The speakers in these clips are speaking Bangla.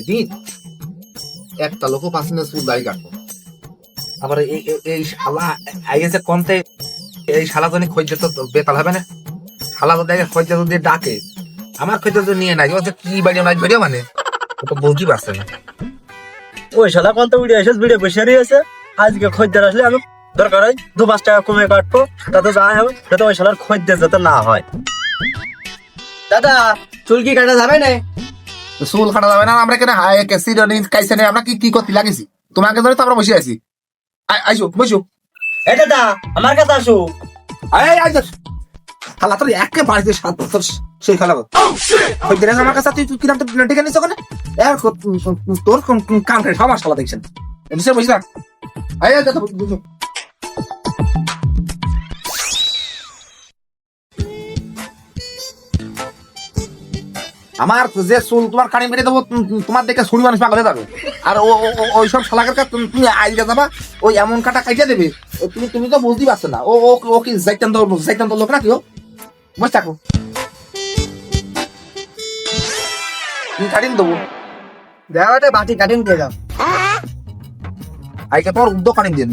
দিন। একটা কাটবো। আবার এই এই- শালা আইএসে কমতে এই শালা জনি তো বেতাল হবে না? শালা খোঁজ যদি ডাকে, আমার খোঁজ তো নিয়ে নাই ও যে কি বাড়ি নাই মানে? তো পারছে না। ওই শালা কোন তো ভিডিও এসে ভিডিও বসে রয়েছে। আজকে খদ্দের আসলে আমি দরকার হয় দু পাঁচ টাকা কমে কাটবো, তাতে যা হবে, যাতে ওই শালার খদ্দের যাতে না হয়। দাদা চুল কি কাটা যাবে না? চুল কাটা যাবে না আমরা কেন হাই কেসি কাইছে না আমরা কি কি করতে লাগিছি? তোমাকে ধরে তো আমরা বসে আছি। আই- আইসো বসো। এ দাদা আমার কাছে আসো। এই তোর একে বাড়িতে সাত বছর সেই খালা ওই দিনে আমার কাছে তুই কিরাম তো ডেকে নিস ওখানে? তোর কাম করে সবার শালা দেখছেন। এসে বসে থাক। এই এই, আমার যে চুল তোমার কানে মেরে দেবো তুম- তুম- তোমার দেখে শুনি মানুষ পাগলে যাবে। আর ওই সব শালাকের কাছে তুমি আইলে যাবা, ওই এমন কাটা কাইটা দেবে তুমি তুমি তো বুঝতেই পারছ না। ও ও কি যাইতাম তো তো লোক নাকি ও? বসে থাকো। তুমি কাটিন দেবো। দেওয়াটা বাটি কাটিং দিয়ে দাও। আইকে তোমার উদ্যোগ কাটিন দিয়ে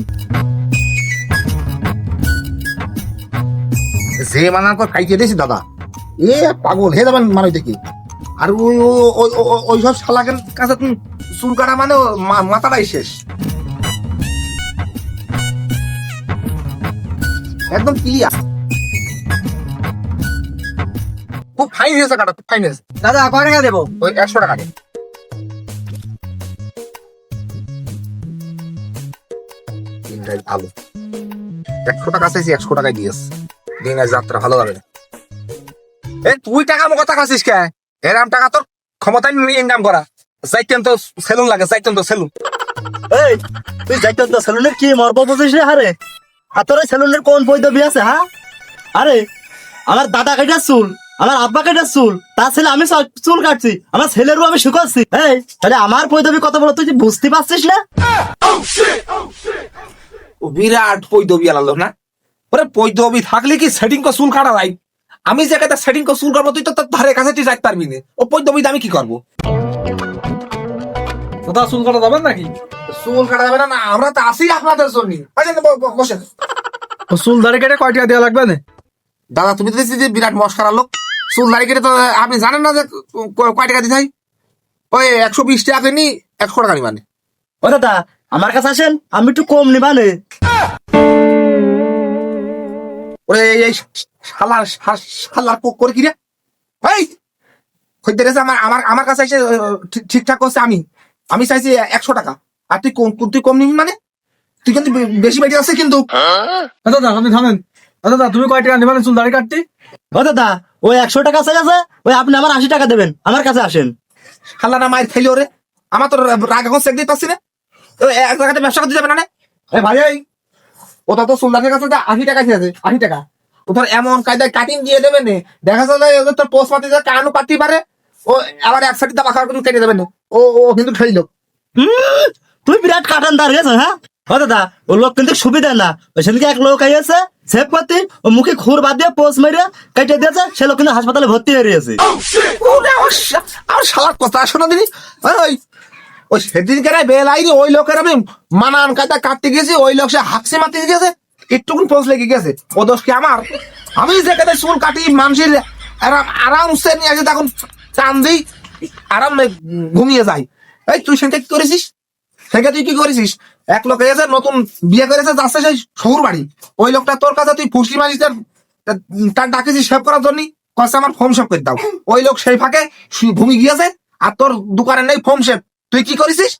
যে মানার পর কাইতে দিয়েছি, দাদা, এ পাগল, হে যাবেন মানুষ দেখি। আর ওই ও- ওই- সব শালাকের কাছে চুল কাটা মানে মাথাটাই শেষ। একদম ক্লিয়ার খুব ফাইন হয়েছে কাটা খুব ফাইন হয়েছে। দাদা কয় টাকা দেবো? ওই একশো টাকা ভালো। একশো টাকা চাইছি একশো টাকায় দিয়েছে। দিন যাত্রা ভালো যাবে না এই তুই টাকা আমার কথা কাছিস কে? এরাম টাকা তোর ক্ষমতায় ইনকাম করা। যাইতেন তো সেলুন লাগে যাইতেন তো সেলুন। এই তুই যাইতে তো সেলুনের কি মর্ব বুঝিস রে হারে? আর তোর সেলুনের কোন বৈধবী আছে হ্যাঁ আরে আমার দাদা কাটা চুল আমার আব্বা কাটা চুল তার ছেলে আমি চুল কাটছি আমার ছেলেরও আমি শুকাচ্ছি। এই তাহলে আমার বৈধবী কথা বলো তুই বুঝতে পারছিস না ও বিরাট পৈদবি আলালো না? ওরে পৈদবি থাকলে কি সেটিং কো চুল কাটা যায়? আমি যে কাটা সেটিং কো চুল করব তুই তো তোর ধারে কাছে তুই যাইতে পারবি না। ও পৈদবি আমি কি করব? কোথাও চুল কাটা যাবেন নাকি? চুল কাটা যাবে না না আমরা তো আসি আপনাদের জন্য। আচ্ছা, ব- ব- বসেন। তো চুল দাড়ি কেটে কয় টাকা দেওয়া লাগবে না? দাদা তুমি তো যে বিরাট মস্কার লোক চুল দাড়ি কেটে তো আপনি জানেন না যে কয় টাকা দিতে হয়? ওই একশো বিশ টাকা নি একশো টাকা নি মানে। ও দাদা আমার কাছে আসেন আমি একটু কম নিবানে। ওরে এই- এই শালা শালা করে কি এই খদ্দের আমার আমার আমার কাছে এসে ঠিকঠাক করছে আমি। আমি চাইছি একশো টাকা। আর তুই তুই কম নিবি মানে? তুই কিন্তু বেশি বেশি আছে কিন্তু। দাদা আপনি থামেন। দাদা তুমি কয় টাকা নেবেন? চুল দাড়ি কাটতে। ও দাদা ওই একশো টাকা চাই আছে ওই আপনি আমার আশি টাকা দেবেন। আমার কাছে আসেন। শালা না মায়ের খাইলে ওরে। আমার তো রাগ এখন চেক দিতে পারছি না এক জায়গাতে ব্যবসা করতে যাবে না ভাই ওটা তো সুলতানের কাছে আশি টাকা আছে আশি টাকা। ও তোর এমন কায়দায় কাটিং দিয়ে দেবে নে। দেখা ওদের তোর পোস্ট পাতি কানও পাতি পারে ও আবার এক সাইড দাবা খাওয়া করে কেটে দেবে না। ও ও কিন্তু খেলিল। হুম, তুই বিরাট কাটান দাঁড় গেছে হ্যাঁ? ও দাদা ও লোক কিন্তু সুবিধা না। ওই সেদিকে এক লোক আইয়াছে সেভ করতে ও মুখে খুর বাদ দিয়ে পোস্ট মেরে কেটে দিয়েছে সে লোক কিন্তু হাসপাতালে ভর্তি হয়ে রয়েছে। ওরে আমার শা- আমার শালার কথা শোনা দিদি ওই ওই সেদিন কেন বেল আইনি ওই লোকের আমি মানান কায়দা কাটতে গেছি, ওই লোক সে হাফসে মারতে গেছে, একটুকুন পোস্ট লেগে গেছে। ও দোষ কি আমার? আমি যে কাদের চুল কাটি, মানুষের আরাম আরামসে নিয়ে আসে, তখন চান দিই, আরাম ঘুমিয়ে যায়। এই, তুই সেটা কি করেছিস? সেটা তুই কি করেছিস? এক লোক এসে নতুন বিয়ে করেছে, যাচ্ছে সেই শহুর বাড়ি। ওই লোকটা তোর কাছে তুই ফুসলি মারিস, তার ডাকেছিস সেভ করার জন্য কষ্ট আমার ফোন সেভ করে দাও। ওই লোক সেই ফাঁকে ঘুমিয়ে গিয়েছে, আর তোর দোকানে নেই ফোন সেভ তুই কি করেছিস?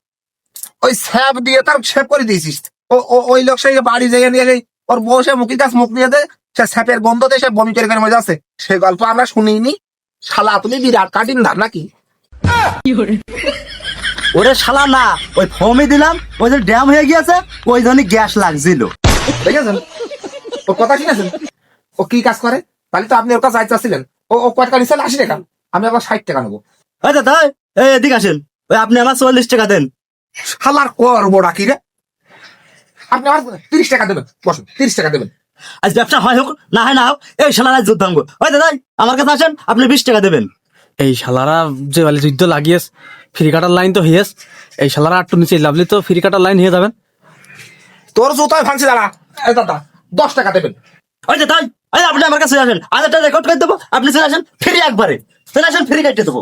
ওই স্যাপ দিয়ে তার সেভ করে দিয়েছিস। ও ওই লোক সেই বাড়ি যেয়ে নিয়ে ওর বউ সে মুখের কাছে মুখ নিয়ে দেয় সে স্যাপের গন্ধ দিয়ে সে বমি করে মজা আছে সেই গল্প আমরা শুনিনি। শালা তুমি বিরাট কাটিন ধার নাকি? ওরে শালা না ওই ফর্মই দিলাম ওই যে ড্যাম হয়ে গিয়েছে ওই জন্য গ্যাস লাগছিল। দেখেছেন? ও কথা শুনেছেন? ও কি কাজ করে? তাহলে তো আপনি ওর কাছে যাইতে ও ও কয় টাকা নিচ্ছেন আশি টাকা। আমি আবার ষাট টাকা নেব। দাদা এই এদিকে আসেন। ওই আপনি আমার চল্লিশ টাকা দেন। শালার করব ডাকি রে? আপনি আমার তিরিশ টাকা দেবেন। বসুন তিরিশ টাকা দেবেন। আজ ব্যবসা হয় হোক না হয় না হোক এই শালা যুদ্ধাঙ্গ ওই দাদা আমার কাছে আসেন আপনি বিশ টাকা দেবেন। এই শালারা যে বালি যুদ্ধ লাগিয়েস ফ্রি কাটার লাইন তো হিয়েস এই শালারা আটটু নিচে লাভলি তো ফ্রি কাটার লাইন হয়ে যাবেন। তোর জুতায় ভাঙছি দাঁড়া। এই দাদা দশ টাকা দেবেন। ওই এই আপনি আমার কাছে আসেন আধারটা রেকর্ড করে দেবো আপনি চলে আসেন ফ্রি একবারে। চলে আসেন ফ্রি কাটিয়ে দেবো।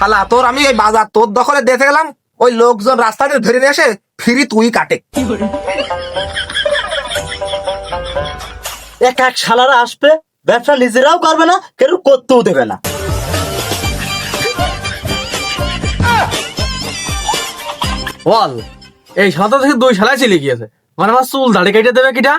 হালা তোর আমি এই বাজার তোর দখলে দেখে গেলাম ওই লোকজন রাস্তাতে ধরে নিয়ে এসে ফিরি তুই কাটে। এক এক শালারা আসবে ব্যবসা নিজেরাও করবে না কেউ করতেও দেবে না। বল এই সাঁতার থেকে দুই শালায় চিলে গিয়েছে। মানে আমার চুল দাড়ি কেটে দেবে কিটা?